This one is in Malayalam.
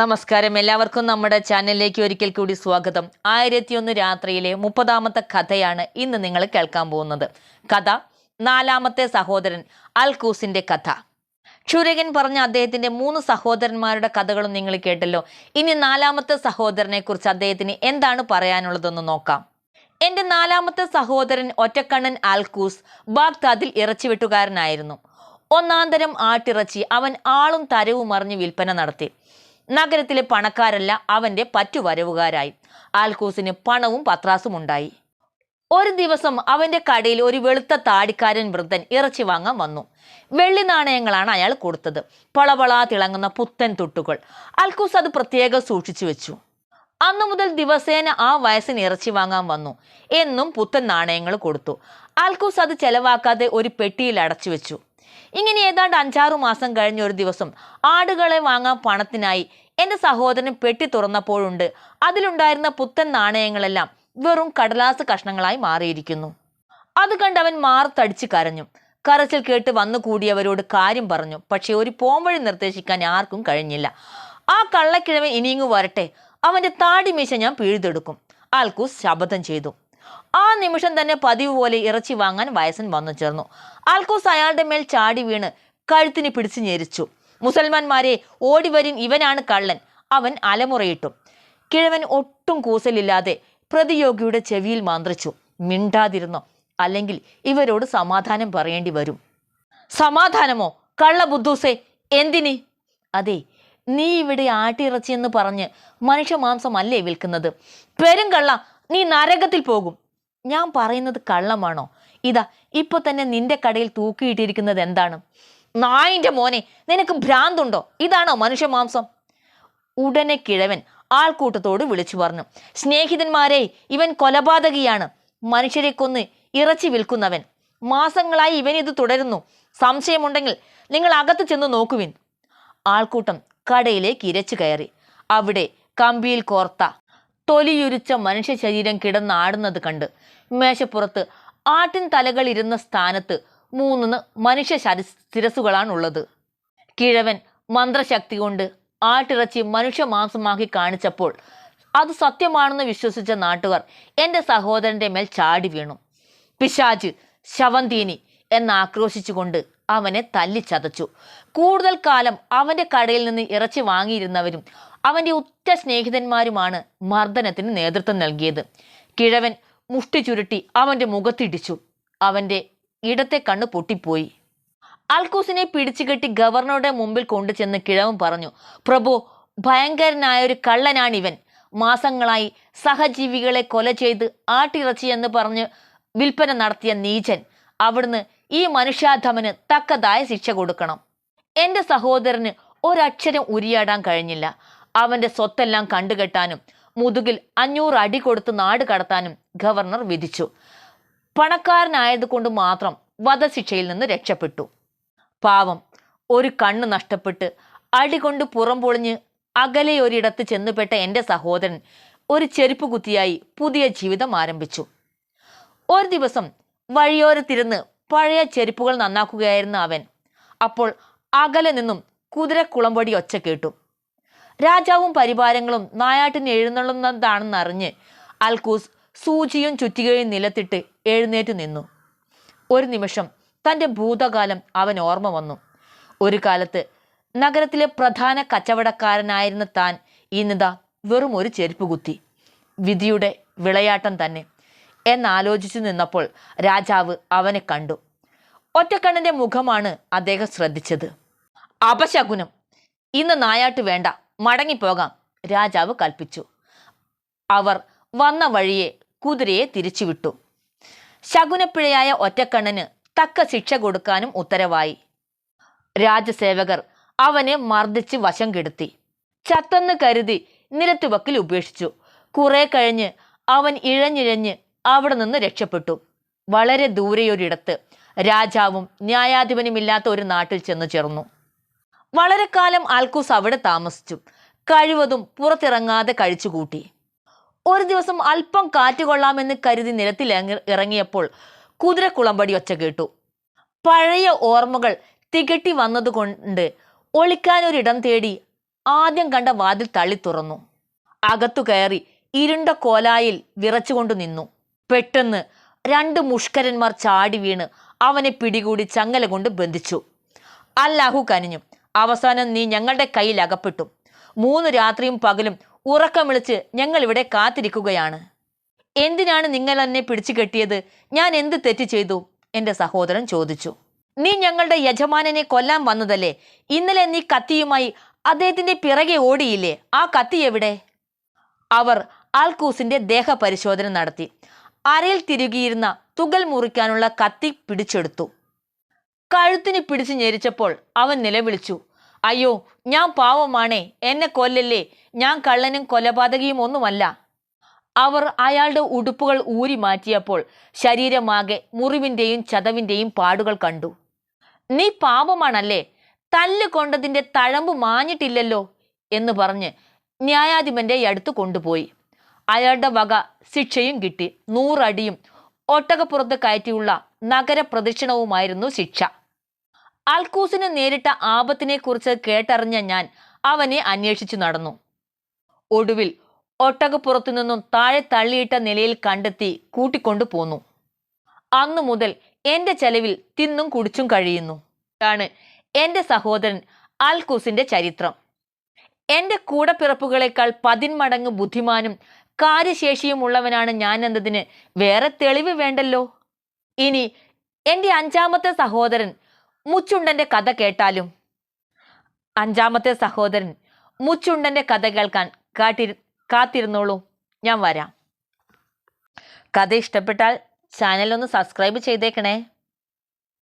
നമസ്കാരം. എല്ലാവർക്കും നമ്മുടെ ചാനലിലേക്ക് ഒരിക്കൽ കൂടി സ്വാഗതം. ആയിരത്തിയൊന്ന് രാത്രിയിലെ മുപ്പതാമത്തെ കഥയാണ് ഇന്ന് നിങ്ങൾ കേൾക്കാൻ പോകുന്നത്. കഥ നാലാമത്തെ സഹോദരൻ അൽക്കൂസിന്റെ കഥ. ക്ഷുരകൻ പറഞ്ഞ അദ്ദേഹത്തിന്റെ മൂന്ന് സഹോദരന്മാരുടെ കഥകളും നിങ്ങൾ കേട്ടല്ലോ. ഇനി നാലാമത്തെ സഹോദരനെ കുറിച്ച് അദ്ദേഹത്തിന് എന്താണ് പറയാനുള്ളതെന്ന് നോക്കാം. എന്റെ നാലാമത്തെ സഹോദരൻ ഒറ്റക്കണ്ണൻ ആൽക്കൂസ് ബാഗ്ദാദിൽ ഇറച്ചിവെട്ടുകാരനായിരുന്നു. ഒന്നാന്തരം ആട്ടിറച്ചി അവൻ ആളും തരവും അറിഞ്ഞ് വിൽപ്പന നടത്തി. നഗരത്തിലെ പണക്കാരല്ല അവന്റെ പറ്റുവരവുകാരായി. ആൽക്കൂസിന് പണവും പത്രാസും ഉണ്ടായി ഒരു ദിവസം അവന്റെ കടയിൽ ഒരു വെളുത്ത താടിക്കാരൻ വൃദ്ധൻ ഇറച്ചി വാങ്ങാൻ വന്നു. വെള്ളി നാണയങ്ങളാണ് അയാൾ കൊടുത്തത്. പളപളാ തിളങ്ങുന്ന പുത്തൻ തുട്ടുകൾ. അൽക്കൂസ് അത് പ്രത്യേകം സൂക്ഷിച്ചു വെച്ചു. അന്നു മുതൽ ദിവസേന ആ വയസ്സിന് ഇറച്ചി വാങ്ങാൻ വന്നു. എന്നും പുത്തൻ നാണയങ്ങൾ കൊടുത്തു. അൽക്കൂസ് അത് ചെലവാക്കാതെ ഒരു പെട്ടിയിൽ അടച്ചു വെച്ചു. ഇങ്ങനെ ഏതാണ്ട് അഞ്ചാറു മാസം കഴിഞ്ഞ ഒരു ദിവസം ആടുകളെ വാങ്ങാൻ പണത്തിനായി എന്റെ സഹോദരൻ പെട്ടി തുറന്നപ്പോഴുണ്ട്. അതിലുണ്ടായിരുന്ന പുത്തൻ നാണയങ്ങളെല്ലാം വെറും കടലാസ് കഷ്ണങ്ങളായി മാറിയിരിക്കുന്നു. അത് കണ്ടവൻ മാറത്തടിച്ച് കരഞ്ഞു. കരച്ചിൽ കേട്ട് വന്നു കൂടിയവരോട് കാര്യം പറഞ്ഞു. പക്ഷേ ഒരു പോംവഴി നിർദ്ദേശിക്കാൻ ആർക്കും കഴിഞ്ഞില്ല. ആ കള്ളക്കിഴവൻ ഇനിയങ്ങു വരട്ടെ. അവന്റെ താടിമീശ ഞാൻ പിഴുതെടുക്കും. ആൽക്കൂസ് ശപഥം ചെയ്തു. ആ നിമിഷം തന്നെ പതിവ് പോലെ ഇറച്ചി വാങ്ങാൻ വയസ്സൻ വന്നു ചേർന്നു. ആൽക്കൂസ് അയാളുടെ മേൽ ചാടി വീണ് കഴുത്തിന് പിടിച്ചു ഞെരിച്ചു. മുസൽമാന്മാരെ ഓടിവരിൻ ഇവനാണ് കള്ളൻ. അവൻ അലമുറയിട്ടു. കിഴവൻ ഒട്ടും കൂസലില്ലാതെ പ്രതിയോഗിയുടെ ചെവിയിൽ മന്ത്രിച്ചു. മിണ്ടാതിരുന്നോ? അല്ലെങ്കിൽ ഇവരോട് സമാധാനം പറയേണ്ടി വരും. സമാധാനമോ? കള്ള ബുദ്ധൂസേ എന്തിന്? അതെ നീ ഇവിടെ ആട്ടിറച്ചിയെന്ന് പറഞ്ഞ് മനുഷ്യമാംസമല്ലേ വിൽക്കുന്നത്? പെരുങ്കള്ള നീ നരകത്തിൽ പോകും. ഞാൻ പറയുന്നത് കള്ളമാണോ? ഇതാ ഇപ്പൊ തന്നെ നിന്റെ കടയിൽ തൂക്കിയിട്ടിരിക്കുന്നത് എന്താണ്? നായിന്റെ മോനെ നിനക്ക് ഭ്രാന്തുണ്ടോ? ഇതാണോ മനുഷ്യ മാംസം? ഉടനെ കിഴവൻ ആൾക്കൂട്ടത്തോട് വിളിച്ചു പറഞ്ഞു. സ്നേഹിതന്മാരെ ഇവൻ കൊലപാതകിയാണ്. മനുഷ്യരെ കൊന്ന് ഇറച്ചി വിൽക്കുന്നവൻ. മാസങ്ങളായി ഇവൻ ഇത് തുടരുന്നു. സംശയമുണ്ടെങ്കിൽ നിങ്ങൾ അകത്ത് ചെന്ന് നോക്കുവിൻ. ആൾക്കൂട്ടം കടയിലേക്ക് ഇരച്ചു കയറി. അവിടെ കമ്പിയിൽ കോർത്ത തൊലിയുരിച്ച മനുഷ്യ ശരീരം കിടന്നാടുന്നത് കണ്ട് മേശപ്പുറത്ത് ആട്ടിൻ തലകൾ ഇരുന്ന സ്ഥാനത്ത് മൂന്ന് മനുഷ്യ ശരി ശിരസുകളാണുള്ളത്. കിഴവൻ മന്ത്രശക്തി കൊണ്ട് ആട്ടിറച്ചി മനുഷ്യ മാംസമാക്കി കാണിച്ചപ്പോൾ അത് സത്യമാണെന്ന് വിശ്വസിച്ച നാട്ടുകാർ എന്റെ സഹോദരന്റെ മേൽ ചാടി വീണു. പിശാജ് ശവന്തീനി എന്നാക്രോശിച്ചുകൊണ്ട് അവനെ തല്ലിച്ചതച്ചു. കൂടുതൽ കാലം അവന്റെ കടയിൽ നിന്ന് ഇറച്ചി വാങ്ങിയിരുന്നവരും അവന്റെ ഉറ്റ സ്നേഹിതന്മാരുമാണ് മർദ്ദനത്തിന് നേതൃത്വം നൽകിയത്. കിഴവൻ മുഷ്ടി ചുരുട്ടി അവന്റെ മുഖത്തിടിച്ചു. അവന്റെ ഇടത്തെ കണ്ണ് പൊട്ടിപ്പോയി. അൽക്കൂസിനെ പിടിച്ചുകെട്ടി ഗവർണറുടെ മുമ്പിൽ കൊണ്ടുചെന്ന് കിഴവൻ പറഞ്ഞു പ്രഭു ഭയങ്കരനായ ഒരു കള്ളനാണിവൻ. മാസങ്ങളായി സഹജീവികളെ കൊല ചെയ്ത് ആട്ടിറച്ചി എന്ന് പറഞ്ഞ് വിൽപ്പന നടത്തിയ നീചൻ. അവിടുന്ന് ഈ മനുഷ്യാധമന് തക്കതായ ശിക്ഷ കൊടുക്കണം. എന്റെ സഹോദരന് ഒരക്ഷരം ഉരിയാടാൻ കഴിഞ്ഞില്ല. അവന്റെ സ്വത്തെല്ലാം കണ്ടുകെട്ടാനും മുതുകിൽ അഞ്ഞൂറ് അടി കൊടുത്ത് നാട് കടത്താനും ഗവർണർ വിധിച്ചു. പണക്കാരനായതുകൊണ്ട് മാത്രം വധശിക്ഷയിൽ നിന്ന് രക്ഷപ്പെട്ടു. പാവം ഒരു കണ്ണ് നഷ്ടപ്പെട്ട് അടികൊണ്ട് പുറം പൊളിഞ്ഞ് അകലെ ഒരിടത്ത് ചെന്നുപെട്ട എന്റെ സഹോദരൻ ഒരു ചെരുപ്പ് കുത്തിയായി പുതിയ ജീവിതം ആരംഭിച്ചു. ഒരു ദിവസം വഴിയോരത്തിരുന്ന് പഴയ ചെരുപ്പുകൾ നന്നാക്കുകയായിരുന്ന അവൻ. അപ്പോൾ അകലെ നിന്നും കുതിരക്കുളമ്പടി ഒച്ച കേട്ടു. രാജാവും പരിവാരങ്ങളും നായാട്ടിന് എഴുന്നള്ളുന്നതാണെന്നറിഞ്ഞ് അൽക്കൂസ് സൂചിയും ചുറ്റികയും നിലത്തിട്ട് എഴുന്നേറ്റ് നിന്നു. ഒരു നിമിഷം തന്റെ ഭൂതകാലം അവൻ ഓർമ്മ വന്നു. ഒരു കാലത്ത് നഗരത്തിലെ പ്രധാന കച്ചവടക്കാരനായിരുന്ന താൻ ഇന്നിതാ വെറും ഒരു ചെരുപ്പ് കുത്തി. വിധിയുടെ വിളയാട്ടം തന്നെ. എന്നാലോചിച്ചു നിന്നപ്പോൾ രാജാവ് അവനെ കണ്ടു. ഒറ്റക്കണ്ണിന്റെ മുഖമാണ് അദ്ദേഹം ശ്രദ്ധിച്ചത്. അപശകുനം. ഇന്ന് നായാട്ട് വേണ്ട. മടങ്ങിപ്പോകാം. രാജാവ് കൽപ്പിച്ചു. അവർ വന്ന വഴിയെ കുതിരയെ തിരിച്ചുവിട്ടു. ശകുനപ്പിഴയായ ഒറ്റക്കണ്ണന് തക്ക ശിക്ഷ കൊടുക്കാനും ഉത്തരവായി. രാജസേവകർ അവനെ മർദ്ദിച്ച് വശം കെടുത്തി. ചത്തെന്ന് കരുതി നിലത്തുവക്കിൽ ഉപേക്ഷിച്ചു. കുറെ കഴിഞ്ഞ് അവൻ ഇഴഞ്ഞിഴഞ്ഞ് അവിടെ നിന്ന് രക്ഷപ്പെട്ടു. വളരെ ദൂരെയൊരിടത്ത് രാജാവും ന്യായാധിപനും ഇല്ലാത്ത ഒരു നാട്ടിൽ ചെന്നു ചേർന്നു. വളരെ കാലം ആൽക്കൂസ് അവിടെ താമസിച്ചു. കഴിവതും പുറത്തിറങ്ങാതെ കഴിച്ചുകൂട്ടി. ഒരു ദിവസം അല്പം കാറ്റ് കൊള്ളാമെന്ന് കരുതി നിലത്തിൽ ഇറങ്ങി- ഇറങ്ങിയപ്പോൾ കുതിരക്കുളമ്പടി ഒച്ച കേട്ടു. പഴയ ഓർമ്മകൾ തികട്ടി വന്നതുകൊണ്ട് ഒളിക്കാനൊരിടം തേടി ആദ്യം കണ്ട വാതിൽ തള്ളി തുറന്നു. അകത്തു കയറി ഇരുണ്ട കോലായിൽ വിറച്ചുകൊണ്ട് നിന്നു. പെട്ടെന്ന് രണ്ട് മുഷ്കരന്മാർ ചാടി വീണ് അവനെ പിടികൂടി ചങ്ങല കൊണ്ട് ബന്ധിച്ചു. അല്ലാഹു കനിഞ്ഞു. അവസാനം നീ ഞങ്ങളുടെ കയ്യിൽ അകപ്പെട്ടു. മൂന്ന് രാത്രിയും പകലും ഉറക്കം വിളിച്ച് ഞങ്ങൾ ഇവിടെ കാത്തിരിക്കുകയാണ്. എന്തിനാണ് നിങ്ങൾ എന്നെ പിടിച്ചു കെട്ടിയത്? ഞാൻ എന്ത് തെറ്റ് ചെയ്തു? എന്റെ സഹോദരൻ ചോദിച്ചു. നീ ഞങ്ങളുടെ യജമാനനെ കൊല്ലാൻ വന്നതല്ലേ? ഇന്നലെ നീ കത്തിയുമായി അദ്ദേഹത്തിന്റെ പിറകെ ഓടിയില്ലേ? ആ കത്തി എവിടെ? അവർ ആൽക്കൂസിന്റെ ദേഹപരിശോധന നടത്തി. അരയിൽ തിരുകിയിരുന്ന തുകൽ മുറിക്കാനുള്ള കത്തി പിടിച്ചെടുത്തു. കഴുത്തിന് പിടിച്ചു ഞെരിച്ചപ്പോൾ അവൻ നിലവിളിച്ചു. അയ്യോ ഞാൻ പാവമാണേ എന്നെ കൊല്ലല്ലേ? ഞാൻ കള്ളനും കൊലപാതകിയും ഒന്നുമല്ല. അവർ അയാളുടെ ഉടുപ്പുകൾ ഊരി മാറ്റിയപ്പോൾ ശരീരമാകെ മുറിവിന്റെയും ചതവിന്റെയും പാടുകൾ കണ്ടു. നീ പാപമാണല്ലേ തല്ല് കൊണ്ടതിന്റെ തഴമ്പ് മാഞ്ഞിട്ടില്ലല്ലോ? എന്ന് പറഞ്ഞ് ന്യായാധിപന്റെ അടുത്ത് കൊണ്ടുപോയി. അയാളുടെ വക ശിക്ഷയും കിട്ടി. നൂറടിയും ഒട്ടകപ്പുറത്ത് കയറ്റിയുള്ള നഗരപ്രദക്ഷിണവുമായിരുന്നു ശിക്ഷ. അൽക്കൂസിന് നേരിട്ട ആപത്തിനെ കുറിച്ച് കേട്ടറിഞ്ഞ ഞാൻ അവനെ അന്വേഷിച്ചു നടന്നു. ഒടുവിൽ ഒട്ടകപ്പുറത്തു നിന്നും താഴെ തള്ളിയിട്ട നിലയിൽ കണ്ടെത്തി കൂട്ടിക്കൊണ്ടു പോന്നു. അന്നു മുതൽ എന്റെ ചെലവിൽ തിന്നും കുടിച്ചും കഴിയുന്നു. ആണ് എന്റെ സഹോദരൻ അൽക്കൂസിന്റെ ചരിത്രം. എന്റെ കൂടപ്പിറപ്പുകളേക്കാൾ പതിന്മടങ്ങ് ബുദ്ധിമാനും കാര്യശേഷിയുമുള്ളവനാണ് ഞാൻ എന്നതിന് വേറെ തെളിവ് വേണ്ടല്ലോ? ഇനി എന്റെ അഞ്ചാമത്തെ സഹോദരൻ മുച്ചുണ്ടന്റെ കഥ കേട്ടാലും? അഞ്ചാമത്തെ സഹോദരൻ മുച്ചുണ്ടന്റെ കഥ കേൾക്കാൻ കാട്ടി കാത്തിരുന്നോളൂ. ഞാൻ വരാം. കഥ ഇഷ്ടപ്പെട്ടാൽ ചാനൽ ഒന്ന് സബ്സ്ക്രൈബ് ചെയ്തേക്കണേ.